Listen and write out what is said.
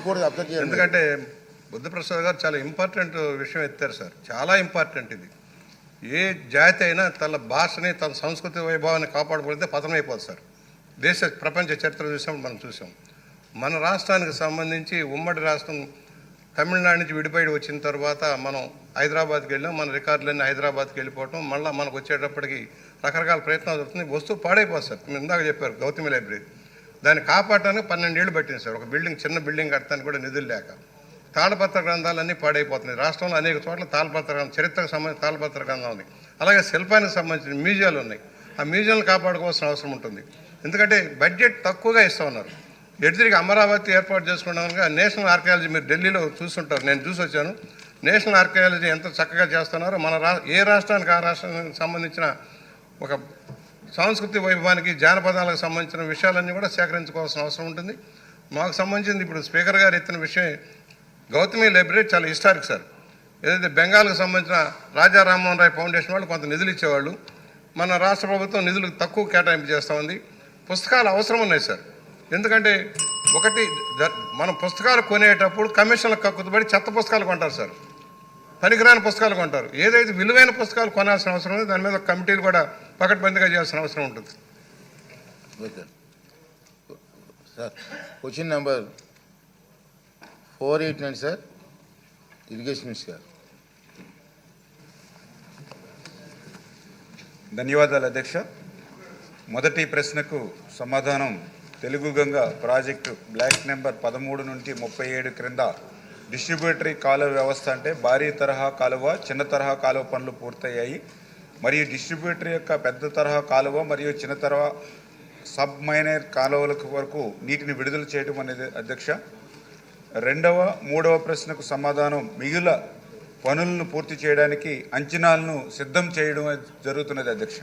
ఇంకోటి అబ్జర్వ్ చేయండి. ఎందుకంటే బుద్ధప్రసాద్ గారు చాలా ఇంపార్టెంట్ విషయం ఎత్తారు సార్. చాలా ఇంపార్టెంట్ ఇది. ఏ జాతి అయినా తన భాషని తన సంస్కృతి వైభవాన్ని కాపాడుకుంటే పతనమైపోతుంది సార్. దేశ ప్రపంచ చరిత్ర చూసాం మనం చూసాం. మన రాష్ట్రానికి సంబంధించి ఉమ్మడి రాష్ట్రం తమిళనాడు నుంచి విడిపోయి వచ్చిన తర్వాత మనం హైదరాబాద్కి వెళ్ళాం మన రికార్డులన్నీ హైదరాబాద్కి వెళ్ళిపోవటం మళ్ళీ మనకు వచ్చేటప్పటికి రకరకాల ప్రయత్నాలు జరుగుతుంది వస్తువు పాడైపోతుంది సార్. మీరు ఇందాక చెప్పారు గౌతమి లైబ్రరీ. దాన్ని కాపాడటానికి పన్నెండేళ్ళు పట్టింది సార్. ఒక బిల్డింగ్ చిన్న బిల్డింగ్ కట్టడానికి కూడా నిధులు లేక. తాళపత్ర గ్రంథాలన్నీ పాడైపోతున్నాయి. రాష్ట్రంలో అనేక చోట్ల తాళపత్ర గ్రంథం చరిత్రకు సంబంధించిన తాళపత్ర గ్రంథం ఉంది అలాగే శిల్పానికి సంబంధించిన మ్యూజియాలు ఉన్నాయి. ఆ మ్యూజియంలు కాపాడుకోవాల్సిన అవసరం ఉంటుంది. ఎందుకంటే బడ్జెట్ తక్కువగా ఇస్తూ ఉన్నారు. ఎదురికి అమరావతి ఏర్పాటు చేసుకున్నాక నేషనల్ ఆర్కియాలజీ మీరు ఢిల్లీలో చూస్తుంటారు. నేను చూసి వచ్చాను. నేషనల్ ఆర్కియాలజీ ఎంత చక్కగా చేస్తున్నారో మన రా ఏ రాష్ట్రానికి ఆ రాష్ట్రానికి సంబంధించిన ఒక సాంస్కృతిక వైభవానికి జానపదాలకు సంబంధించిన విషయాలన్నీ కూడా సేకరించుకోవాల్సిన అవసరం ఉంటుంది. మాకు సంబంధించింది ఇప్పుడు స్పీకర్ గారు ఎత్తిన విషయం గౌతమి లైబ్రరీ చాలా హిస్టారిక్ సార్. ఏదైతే బెంగాల్కి సంబంధించిన రాజా రామ్మోహన్ రాయ్ ఫౌండేషన్ వాళ్ళు కొంత నిధులు ఇచ్చేవాళ్ళు. మన రాష్ట్ర ప్రభుత్వం నిధులు తక్కువ కేటాయింపు చేస్తూ ఉంది. పుస్తకాలు అవసరం ఉన్నాయి సార్. ఎందుకంటే ఒకటి మనం పుస్తకాలు కొనేటప్పుడు కమిషన్లకు కక్కుతుబడి చెత్త పుస్తకాలు కొంటారు సార్. పనికిరాని పుస్తకాలు కొంటారు. ఏదైతే విలువైన పుస్తకాలు కొనాల్సిన అవసరం ఉంది దాని మీద కమిటీలు కూడా పకడ్బందీగా చేయాల్సిన అవసరం ఉంటుంది. Sir question number four eight nine sir. Irrigation minister గారు. ధన్యవాదాలు అధ్యక్ష. మొదటి ప్రశ్నకు సమాధానం Telugu Ganga project block number పదమూడు నుండి ముప్పై ఏడు క్రింద డిస్ట్రిబ్యూటరీ కాలువ వ్యవస్థ అంటే భారీ తరహా కాలువ చిన్న తరహా కాలువ పనులు పూర్తయ్యాయి. మరియు డిస్ట్రిబ్యూటరీ యొక్క పెద్ద తరహా కాలువ మరియు చిన్న తరహా సబ్ మైనర్ కాలువలకు వరకు నీటిని విడుదల చేయడం అనేది అధ్యక్ష. రెండవ మూడవ ప్రశ్నకు సమాధానం మిగుల పనులను పూర్తి చేయడానికి అంచనాలను సిద్ధం చేయడం జరుగుతున్నది అధ్యక్ష.